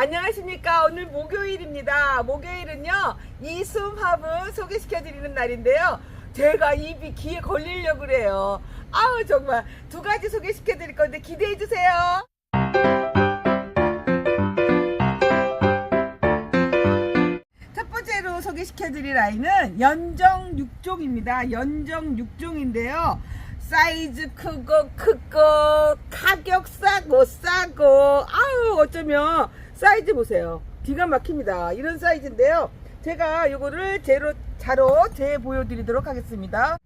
안녕하십니까. 오늘 목요일입니다. 목요일은요, 이숨합을 소개시켜 드리는 날인데요. 제가 입이 귀에 걸리려고 그래요. 아우, 정말 두 가지 소개시켜 드릴 건데 기대해 주세요. 첫 번째로 소개시켜 드릴 아이는 연정 6종입니다. 연정 6종인데요. 사이즈 크고 크고 가격 싸고 싸고 아우 어쩌면 사이즈 보세요. 기가 막힙니다. 이런 사이즈인데요. 제가 요거를 제로 자로 재 보여드리도록 하겠습니다.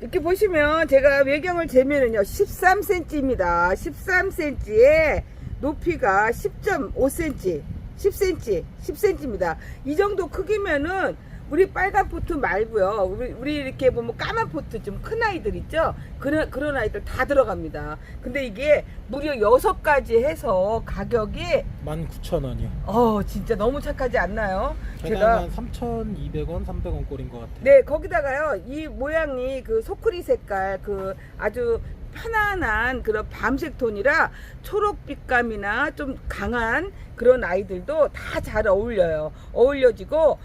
이렇게 보시면 제가 외경을 재면은요 13cm입니다. 13cm에 높이가 10.5cm, 10cm, 10cm입니다. 이 정도 크기면은 우리 빨간 포트 말고요. 우리, 우리 이렇게 보면 까만 포트 좀 큰 아이들 있죠? 그런, 그런 아이들 다 들어갑니다. 근데 이게 무려 여섯 가지 해서 가격이 19,000원이요. 어 진짜 너무 착하지 않나요? 제가 한 3,200원, 300원 꼴인 것 같아요. 네, 거기다가요, 이 모양이 그 소쿠리 색깔, 그 아주 편안한 그런 밤색 톤이라 초록빛감이나 좀 강한 그런 아이들도 다 잘 어울려요. 어울려지고, 어,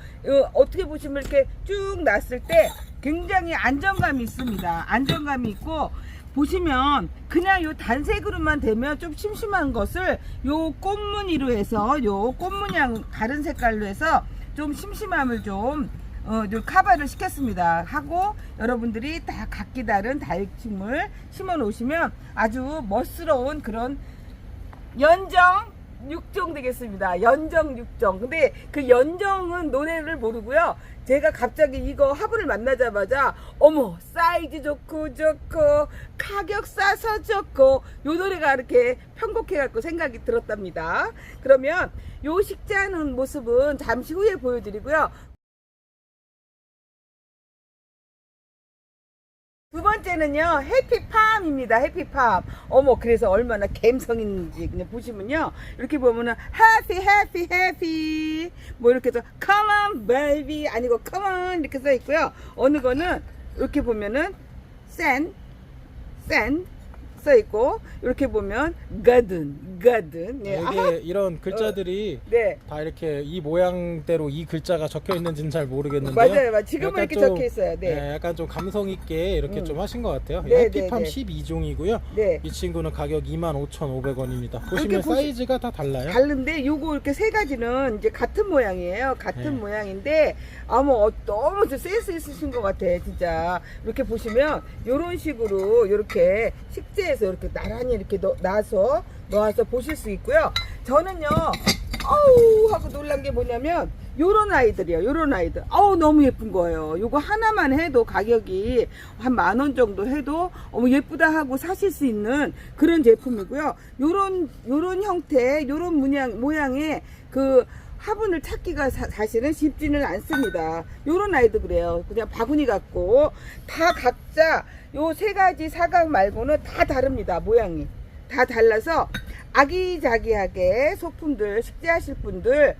어떻게 보시면 이렇게 쭉 났을 때 굉장히 안정감이 있습니다. 안정감이 있고, 보시면 그냥 요 단색으로만 되면 좀 심심한 것을 요 꽃무늬로 해서 요 꽃무늬랑 다른 색깔로 해서 좀 심심함을 좀 어, 요 카바를 시켰습니다. 하고 여러분들이 다 각기 다른 다육식물 심어 놓으시면 아주 멋스러운 그런 연정 6종 되겠습니다. 연정 6종. 근데 그 연정은 노래를 모르고요. 제가 갑자기 이거 화분을 만나자마자 어머 사이즈 좋고 좋고 가격 싸서 좋고 요 노래가 이렇게 편곡해 갖고 생각이 들었답니다. 그러면 요 식재하는 모습은 잠시 후에 보여드리고요. 두 번째는요 해피팜입니다. 해피팜. 어머 그래서 얼마나 감성 있는지 그냥 보시면요. 이렇게 보면은 happy happy happy 뭐 이렇게 해서 come on baby. 아니고 come on 이렇게 써 있고요. 어느 거는 이렇게 보면은 sand sand 써 있고 이렇게 보면 garden garden 네, 이게 아하. 이런 글자들이 네. 다 이렇게 이 모양대로 이 글자가 적혀 있는지는 잘 모르겠는데요. 맞아요 맞아요 지금은 약간 이렇게 좀, 적혀 있어요 네 네, 약간 좀 감성 있게 이렇게 음. 좀 하신 것 같아요. 네, 해피팜 네, 네. 12종이고요. 네. 이 친구는 가격 25,500원입니다. 보시면 보시- 사이즈가 다 달라요. 다른데 요거 이렇게 세 가지는 이제 같은 모양이에요. 같은 네. 모양인데 아무 어, 너무 좀 센스 있으신 것 같아 진짜 이렇게 보시면 요런 식으로 이렇게 식재 해서 이렇게 나란히 이렇게 넣, 놔서 놓아서 보실 수 있고요. 저는요 아우 하고 놀란 게 뭐냐면 요런 아이들이요 요런 아이들. 아우 너무 예쁜 거예요. 요거 하나만 해도 가격이 한 만 원 정도 해도 어머 예쁘다 하고 사실 수 있는 그런 제품이고요. 요런 요런 형태 요런 모양 모양의 그 화분을 찾기가 사, 실은 쉽지는 않습니다. 요런 아이도 그래요. 그냥 바구니 같고 다 각자 요 세 가지 사각 말고는 다 다릅니다 모양이 다 달라서 아기자기하게 소품들 식재하실 분들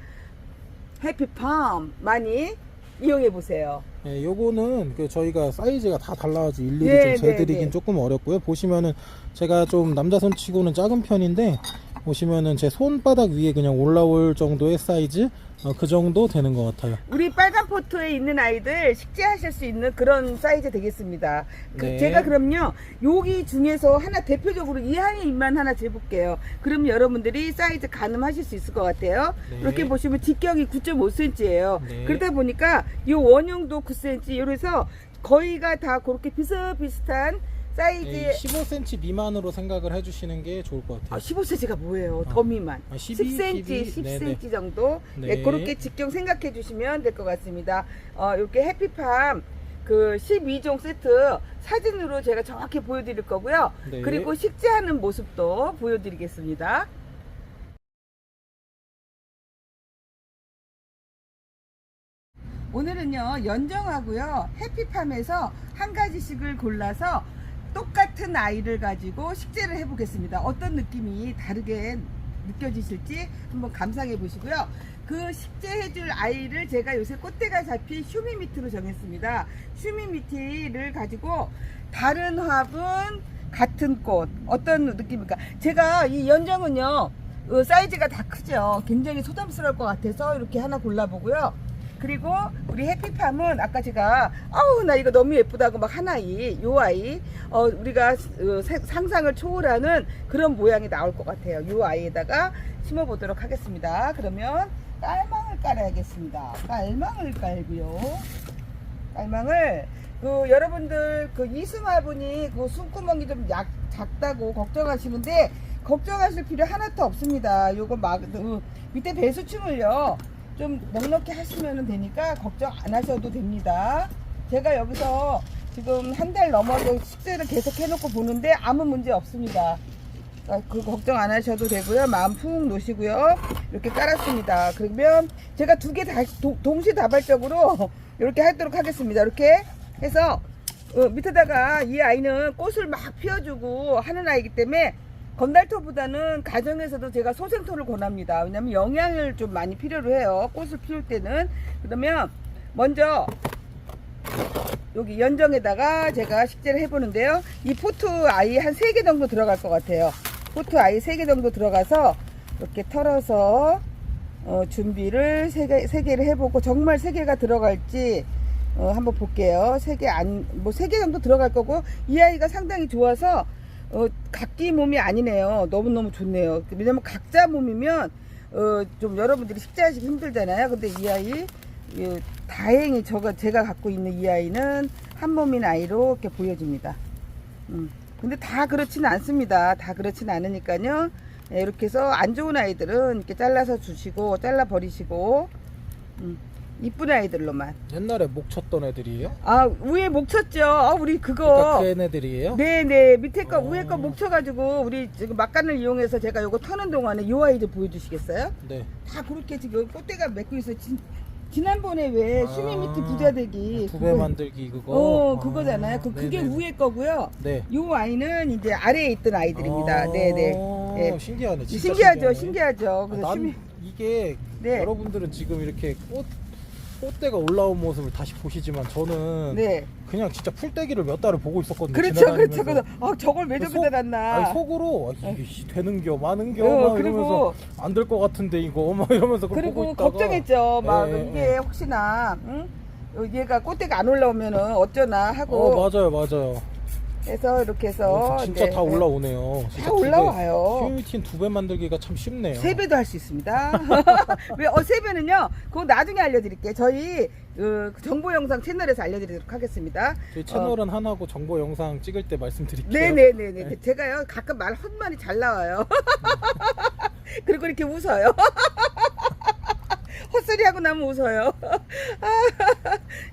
해피팜 많이 이용해 보세요. 네, 요거는 그 저희가 사이즈가 다 달라가지고 일일이 네, 좀 네, 재드리긴 네. 조금 어렵고요. 보시면은 제가 좀 남자 손치고는 작은 편인데 보시면은 제 손바닥 위에 그냥 올라올 정도의 사이즈 어, 그 정도 되는 것 같아요. 우리 빨간 포트에 있는 아이들 식재하실 수 있는 그런 사이즈 되겠습니다. 그 네. 제가 그럼요 여기 중에서 하나 대표적으로 이 한입만 하나 재볼게요. 그럼 여러분들이 사이즈 가늠하실 수 있을 것 같아요. 네. 이렇게 보시면 직경이 9.5cm예요. 네. 그러다 보니까 이 원형도 9cm 이래서 거의가 다 그렇게 비슷비슷한 사이즈. 네, 15cm 미만으로 생각을 해주시는 게 좋을 것 아, 같아요. 15cm가 뭐예요? 어. 더 미만. 아, 12, 10cm, 12, 10cm 네네. 정도. 네. 네. 그렇게 직경 생각해 주시면 될 것 같습니다. 어, 이렇게 해피팜 그 12종 세트 사진으로 제가 정확히 보여드릴 거고요. 네. 그리고 식재하는 모습도 보여드리겠습니다. 오늘은요 연정하고요 해피팜에서 한 가지씩을 골라서 똑같은 아이를 가지고 식재를 해보겠습니다. 어떤 느낌이 다르게 느껴지실지 한번 감상해 보시고요. 그 식재해줄 아이를 제가 요새 꽃대가 잡힌 슈미미트로 정했습니다. 슈미미트를 가지고 다른 화분 같은 꽃 어떤 느낌입니까? 제가 이 연정은요 어, 사이즈가 다 크죠. 굉장히 소담스러울 것 같아서 이렇게 하나 골라보고요. 그리고 우리 해피팜은 아까 제가 아우 나 이거 너무 예쁘다고 막 하나이 요 아이 어, 우리가 어, 세- 상상을 초월하는 그런 모양이 나올 것 같아요. 요 아이에다가 심어 보도록 하겠습니다. 그러면 깔망을 깔아야겠습니다. 깔망을 깔고요. 깔망을 그 여러분들 그 이승화분이 그 숨구멍이 좀 약, 작다고 걱정하시는데 걱정하실 필요 하나도 없습니다. 요거 막 그, 밑에 배수층을요 좀 넉넉히 하시면 되니까 걱정 안 하셔도 됩니다. 제가 여기서 지금 한 달 넘어도 식재를 계속 해놓고 보는데 아무 문제 없습니다. 아, 그 걱정 안 하셔도 되고요. 마음 푹 놓으시고요. 이렇게 깔았습니다. 그러면 제가 두 개 다 동시다발적으로 이렇게 하도록 하겠습니다. 이렇게 해서 어, 밑에다가 이 아이는 꽃을 막 피워주고 하는 아이기 때문에 건달토보다는 가정에서도 제가 소생토를 권합니다. 왜냐면 영양을 좀 많이 필요로 해요. 꽃을 피울 때는. 그러면 먼저 여기 연정에다가 제가 식재를 해보는데요. 이 포트 아이 한세개 정도 들어갈 것 같아요. 포트 아이 세개 정도 들어가서 이렇게 털어서 어, 준비를 세 개, 세 개를 해보고 정말 세 개가 들어갈지 어, 한번 볼게요. 세개 안, 뭐세개 정도 들어갈 거고 이 아이가 상당히 좋아서 어, 각기 몸이 아니네요. 너무너무 좋네요. 왜냐면 각자 몸이면 어, 좀 여러분들이 식재하시기 힘들잖아요. 근데 이 아이 예, 다행히 저가 제가 갖고 있는 이 아이는 한 몸인 아이로 이렇게 보여집니다. 음. 근데 다 그렇지는 않습니다. 다 그렇지는 않으니까요. 예, 이렇게 해서 안 좋은 아이들은 이렇게 잘라서 주시고 잘라 버리시고 음, 이쁜 아이들로만. 옛날에 목 쳤던 애들이에요? 아 위에 목 쳤죠. 아, 우리 그러니까 그거. 그 애들이에요? 네네 밑에 거 어. 위에 거 목 쳐가지고 우리 지금 막간을 이용해서 제가 요거 터는 동안에 요 아이들 보여주시겠어요? 네. 다 그렇게 지금 꽃대가 맺고 있어. 진, 지난번에 왜 아, 수미미트 부자대기 두 배 그거- 만들기 그거. 어 아, 그거잖아요. 그 그게 네네. 위에 거고요. 네. 요 아이는 이제 아래에 있던 아이들입니다. 아, 네네. 예. 신기하네. 진짜 신기하죠. 신기하죠. 아, 그래서 난 수미 이게 네. 여러분들은 지금 이렇게 꽃 꽃대가 올라온 모습을 다시 보시지만 저는 네 그냥 진짜 풀떼기를 몇 달을 보고 있었거든요. 그렇죠. 그렇죠. 그래서 아 저걸 왜 속- 저기다 놨나. 아니, 속으로 아, 이게 씨, 되는겨 마는겨 어, 막 그리고 이러면서 안 될 것 같은데 이거 막 이러면서 그걸 보고 그리고 있다가 걱정했죠. 막 예, 이게 예. 혹시나 응? 어, 얘가 꽃대가 안 올라오면은 어쩌나 하고 어 맞아요 맞아요. 해서 이렇게 해서 어, 진짜 네, 다 네. 올라오네요. 진짜 다 두 배. 올라와요. 휴미틴 두 배 만들기가 참 쉽네요. 세 배도 할 수 있습니다. 왜, 어, 세 배는요, 그거 나중에 알려드릴게요. 저희, 그, 정보 영상 채널에서 알려드리도록 하겠습니다. 저희 채널은 하나고 정보 영상 찍을 때 말씀드릴게요. 네네네네. 네. 제가요, 가끔 말 헛말이 잘 나와요. 그리고 이렇게 웃어요. 헛소리 하고 나면 웃어요.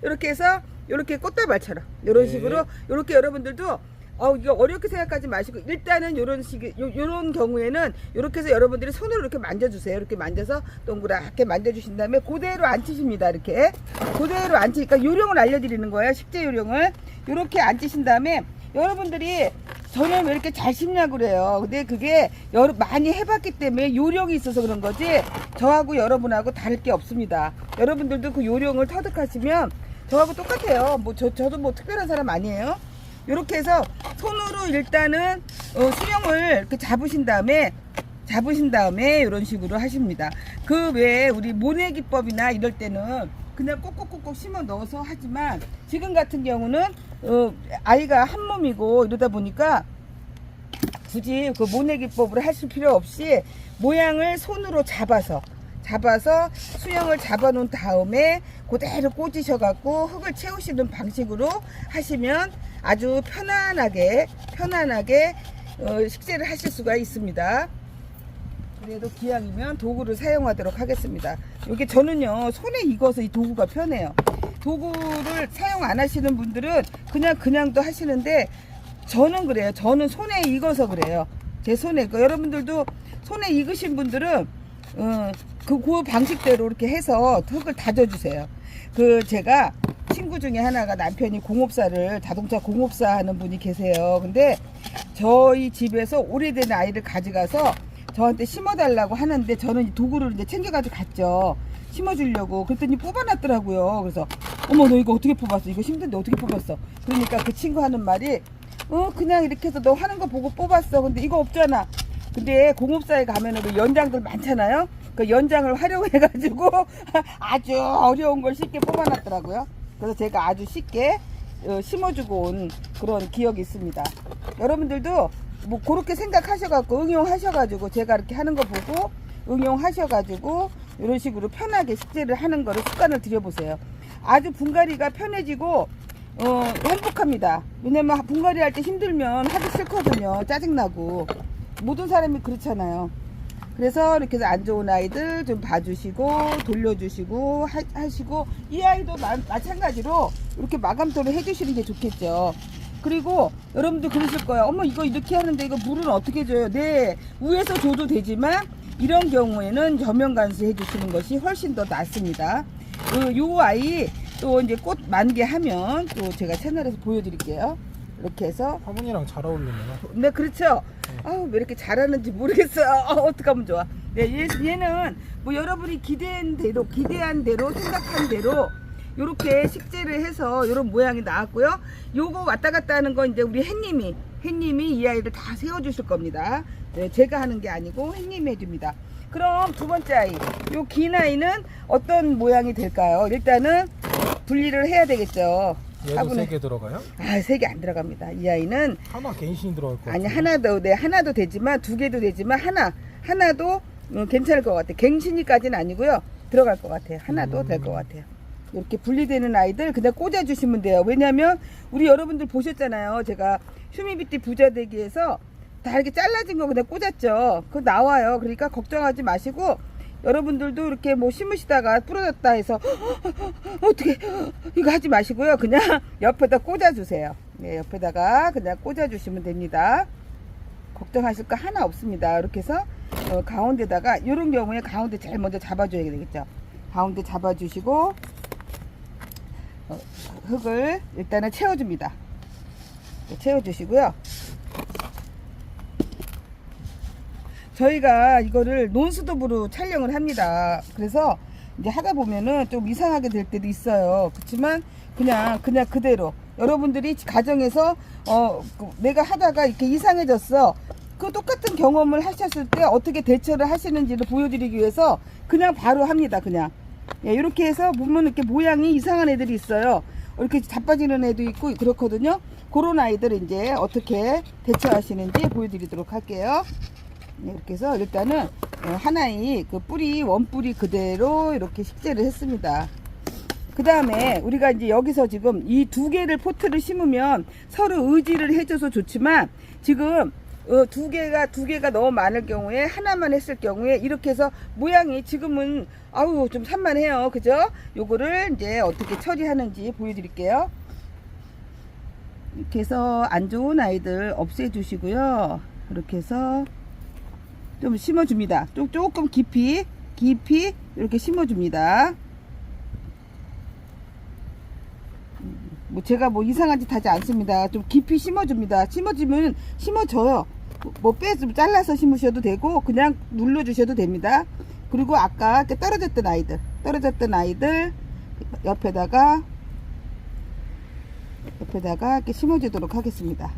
이렇게 해서, 이렇게 꽃다발처럼, 이런 네. 식으로, 이렇게 여러분들도 어, 이거 어렵게 생각하지 마시고, 일단은 요런 식, 요, 요런 경우에는, 이렇게 해서 여러분들이 손으로 이렇게 만져 주세요. 이렇게 만져서 동그랗게 만져 주신 다음에, 그대로 앉히십니다. 이렇게. 그대로 앉히니까 요령을 알려 드리는 거예요. 식재 요령을. 이렇게 앉히신 다음에, 여러분들이 저는 왜 이렇게 잘 심냐고 그래요. 근데 그게 여러, 많이 해봤기 때문에 요령이 있어서 그런 거지, 저하고 여러분하고 다를 게 없습니다. 여러분들도 그 요령을 터득하시면, 저하고 똑같아요. 뭐, 저, 저도 뭐 특별한 사람 아니에요. 이렇게 해서 손으로 일단은 어, 수령을 이렇게 잡으신 다음에 잡으신 다음에 이런 식으로 하십니다. 그 외에 우리 모내 기법이나 이럴 때는 그냥 꼭꼭꼭꼭 심어 넣어서 하지만 지금 같은 경우는 어, 아이가 한 몸이고 이러다 보니까 굳이 그 모내 기법으로 하실 필요 없이 모양을 손으로 잡아서 잡아서 수영을 잡아 놓은 다음에 그대로 꽂으셔 갖고 흙을 채우시는 방식으로 하시면 아주 편안하게 편안하게 어, 식재를 하실 수가 있습니다. 그래도 기왕이면 도구를 사용하도록 하겠습니다. 이게 저는요 손에 익어서 이 도구가 편해요. 도구를 사용 안 하시는 분들은 그냥 그냥도 하시는데 저는 그래요. 저는 손에 익어서 그래요. 제 손에 그 여러분들도 손에 익으신 분들은 어, 그, 그 방식대로 이렇게 해서 흙을 다져주세요. 그 제가 친구 중에 하나가 남편이 공업사를 자동차 공업사 하는 분이 계세요. 근데 저희 집에서 오래된 아이를 가져가서 저한테 심어달라고 하는데 저는 이 도구를 이제 챙겨가지고 갔죠. 심어주려고 그랬더니 뽑아놨더라고요. 그래서 어머 너 이거 어떻게 뽑았어? 이거 힘든데 어떻게 뽑았어? 그러니까 그 친구 하는 말이 어 그냥 이렇게 해서 너 하는 거 보고 뽑았어. 근데 이거 없잖아. 근데 공업사에 가면은 그 연장들 많잖아요. 그 연장을 활용해가지고 아주 어려운 걸 쉽게 뽑아놨더라고요. 그래서 제가 아주 쉽게 어, 심어주고 온 그런 기억이 있습니다. 여러분들도 뭐 그렇게 생각하셔갖고 응용하셔가지고 제가 이렇게 하는 거 보고 응용하셔가지고 이런 식으로 편하게 식재를 하는 거를 습관을 들여보세요. 아주 분갈이가 편해지고 어, 행복합니다. 왜냐면 분갈이 할 때 힘들면 하기 싫거든요. 짜증나고. 모든 사람이 그렇잖아요. 그래서 이렇게 해서 안 좋은 아이들 좀 봐주시고 돌려주시고 하, 하시고 이 아이도 마, 마찬가지로 이렇게 마감토를 해주시는 게 좋겠죠. 그리고 여러분들 그러실 거예요. 어머 이거 이렇게 하는데 이거 물은 어떻게 줘요? 네 위에서 줘도 되지만 이런 경우에는 저면 간수 해 주시는 것이 훨씬 더 낫습니다. 그, 요 아이 또 이제 꽃 만개 하면 또 제가 채널에서 보여드릴게요. 이렇게 해서 화분이랑 잘 어울리네요. 네, 그렇죠. 아우, 왜 이렇게 잘하는지 모르겠어요. 아, 어떡하면 좋아. 네, 얘, 얘는 뭐 여러분이 기대한 대로, 기대한 대로, 생각한 대로, 요렇게 식재를 해서 요런 모양이 나왔고요. 요거 왔다 갔다 하는 건 이제 우리 햇님이, 햇님이 이 아이를 다 세워주실 겁니다. 네, 제가 하는 게 아니고 햇님이 해줍니다. 그럼 두 번째 아이, 요 긴 아이는 어떤 모양이 될까요? 일단은 분리를 해야 되겠죠. 얘도. 세 개 들어가요? 아, 세 개 안 들어갑니다. 이 아이는 하나 갱신이 들어갈 것 같아요. 아니 하나도 네 하나도 되지만 두 개도 되지만 하나 하나도 음, 괜찮을 것 같아. 갱신이까지는 아니고요. 들어갈 것 같아요. 하나도 음. 될것 같아요. 이렇게 분리되는 아이들 그냥 꽂아 주시면 돼요. 왜냐면 우리 여러분들 보셨잖아요. 제가 휴미비티 부자 되기에서 다 이렇게 잘라진 거 그냥 꽂았죠. 그거 나와요. 그러니까 걱정하지 마시고 여러분들도 이렇게 뭐 심으시다가 부러졌다 해서 어떻게 이거 하지 마시고요. 그냥 옆에다 꽂아 주세요. 네, 옆에다가 그냥 꽂아 주시면 됩니다. 걱정하실 거 하나 없습니다. 이렇게 해서 어, 가운데다가 이런 경우에 가운데 제일 먼저 잡아줘야 되겠죠. 가운데 잡아주시고 어, 흙을 일단은 채워줍니다. 네, 채워주시고요. 저희가 이거를 논스톱으로 촬영을 합니다. 그래서 이제 하다 보면은 좀 이상하게 될 때도 있어요. 그렇지만 그냥 그냥 그대로 여러분들이 가정에서 어그 내가 하다가 이렇게 이상해졌어. 그 똑같은 경험을 하셨을 때 어떻게 대처를 하시는지를 보여드리기 위해서 그냥 바로 합니다. 그냥 예, 이렇게 해서 보면 이렇게 모양이 이상한 애들이 있어요. 이렇게 자빠지는 애도 있고 그렇거든요. 그런 아이들을 이제 어떻게 대처하시는지 보여드리도록 할게요. 네, 이렇게 해서 일단은 어, 하나의 그 뿌리 원뿌리 그대로 이렇게 식재를 했습니다. 그 다음에 우리가 이제 여기서 지금 이 두 개를 포트를 심으면 서로 의지를 해줘서 좋지만 지금 어, 두 개가 두 개가 너무 많을 경우에 하나만 했을 경우에 이렇게 해서 모양이 지금은 아우 좀 산만해요. 그죠? 요거를 이제 어떻게 처리하는지 보여드릴게요. 이렇게 해서 안 좋은 아이들 없애 주시고요. 이렇게 해서 좀 심어줍니다. 조- 조금 깊이, 깊이 이렇게 심어줍니다. 음, 뭐 제가 뭐 이상한 짓 하지 않습니다. 좀 깊이 심어줍니다. 심어주면 심어져요. 뭐 빼서 잘라서 심으셔도 되고 그냥 눌러주셔도 됩니다. 그리고 아까 떨어졌던 아이들, 떨어졌던 아이들 옆에다가 옆에다가 이렇게 심어주도록 하겠습니다.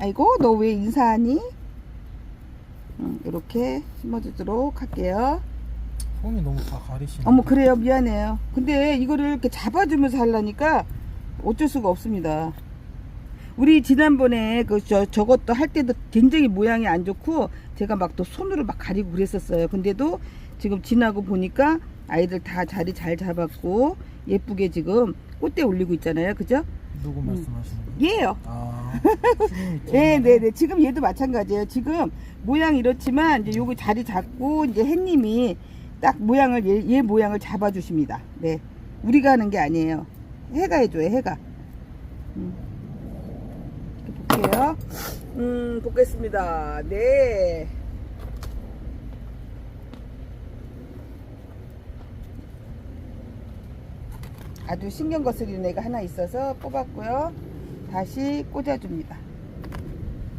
아이고 너 왜 인사하니? 음, 이렇게 심어주도록 할게요. 손이 너무 다 가리시네. 어머 그래요 미안해요. 근데 이거를 이렇게 잡아주면서 하려니까 어쩔 수가 없습니다. 우리 지난번에 그 저 저것도 할 때도 굉장히 모양이 안 좋고 제가 막 또 손으로 막 가리고 그랬었어요. 근데도 지금 지나고 보니까 아이들 다 자리 잘 잡았고 예쁘게 지금 꽃대 올리고 있잖아요. 그죠? 누구 말씀하시는 거예요? 얘예요. 아, 네, 네, 네. 지금 얘도 마찬가지예요. 지금 모양 이렇지만 이제 요거 자리 잡고 이제 햇님이 딱 모양을 얘, 얘 모양을 잡아 주십니다. 네. 우리가 하는 게 아니에요. 해가 해줘요, 해가. 음. 이렇게 볼게요. 음, 보겠습니다. 네. 아주 신경 거스리는 애가 하나 있어서 뽑았고요. 다시 꽂아줍니다.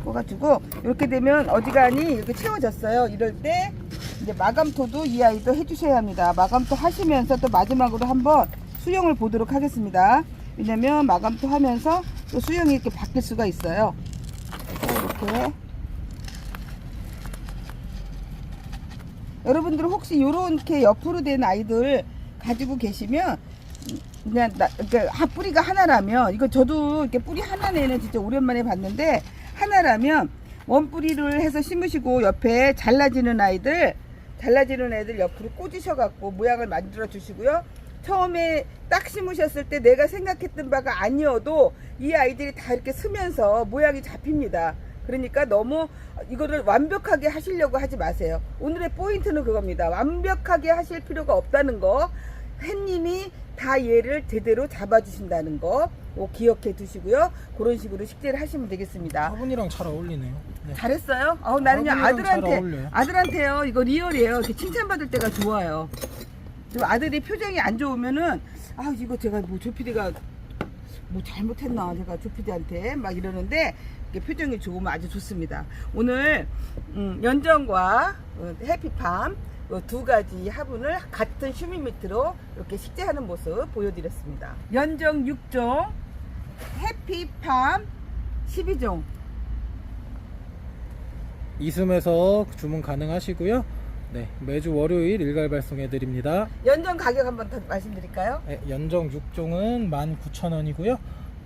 꽂아주고 이렇게 되면 어지간히 이렇게 채워졌어요. 이럴 때 이제 마감토도 이 아이도 해주셔야 합니다. 마감토 하시면서 또 마지막으로 한번 수영을 보도록 하겠습니다. 왜냐면 마감도 하면서 또 수영이 이렇게 바뀔 수가 있어요. 이렇게 여러분들 혹시 이렇게 옆으로 된 아이들 가지고 계시면 그냥 나, 그러니까 하- 뿌리가 하나라면 이거 저도 이렇게 뿌리 하나 내는 진짜 오랜만에 봤는데 하나라면 원 뿌리를 해서 심으시고 옆에 잘라지는 아이들 잘라지는 애들 옆으로 꽂으셔갖고 모양을 만들어 주시고요. 처음에 딱 심으셨을 때 내가 생각했던 바가 아니어도 이 아이들이 다 이렇게 쓰면서 모양이 잡힙니다. 그러니까 너무 이거를 완벽하게 하시려고 하지 마세요. 오늘의 포인트는 그겁니다. 완벽하게 하실 필요가 없다는 거. 햇님이 다 얘를 제대로 잡아주신다는 거. 꼭 기억해 두시고요. 그런 식으로 식재를 하시면 되겠습니다. 화분이랑 잘 어울리네요. 네. 잘했어요? 아우 나는요 아버님이랑 잘 아들한테 어울려요. 아들한테요. 이거 리얼이에요. 이렇게 칭찬받을 때가 좋아요. 좀 아들이 표정이 안 좋으면은 아 이거 제가 뭐 조피디가 뭐 잘못했나 제가 조피디한테 막 이러는데 이렇게 표정이 좋으면 아주 좋습니다. 오늘 음, 연정과 어, 해피팜 어, 두 가지 화분을 같은 휴미미트로 이렇게 식재하는 모습 보여드렸습니다. 연정 6종, 해피팜 12종. 이숨에서 주문 가능하시고요. 네, 매주 월요일 일괄 발송해 드립니다. 연정 가격 한번 더 말씀드릴까요? 네, 연정 6종은 19,000원이고요.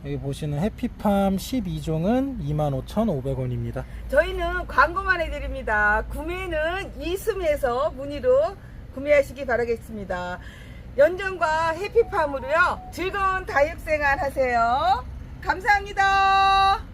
여기 보시는 해피팜 12종은 25,500원입니다. 저희는 광고만 해드립니다. 구매는 이숨에서 문의로 구매하시기 바라겠습니다. 연정과 해피팜으로요. 즐거운 다육생활 하세요. 감사합니다.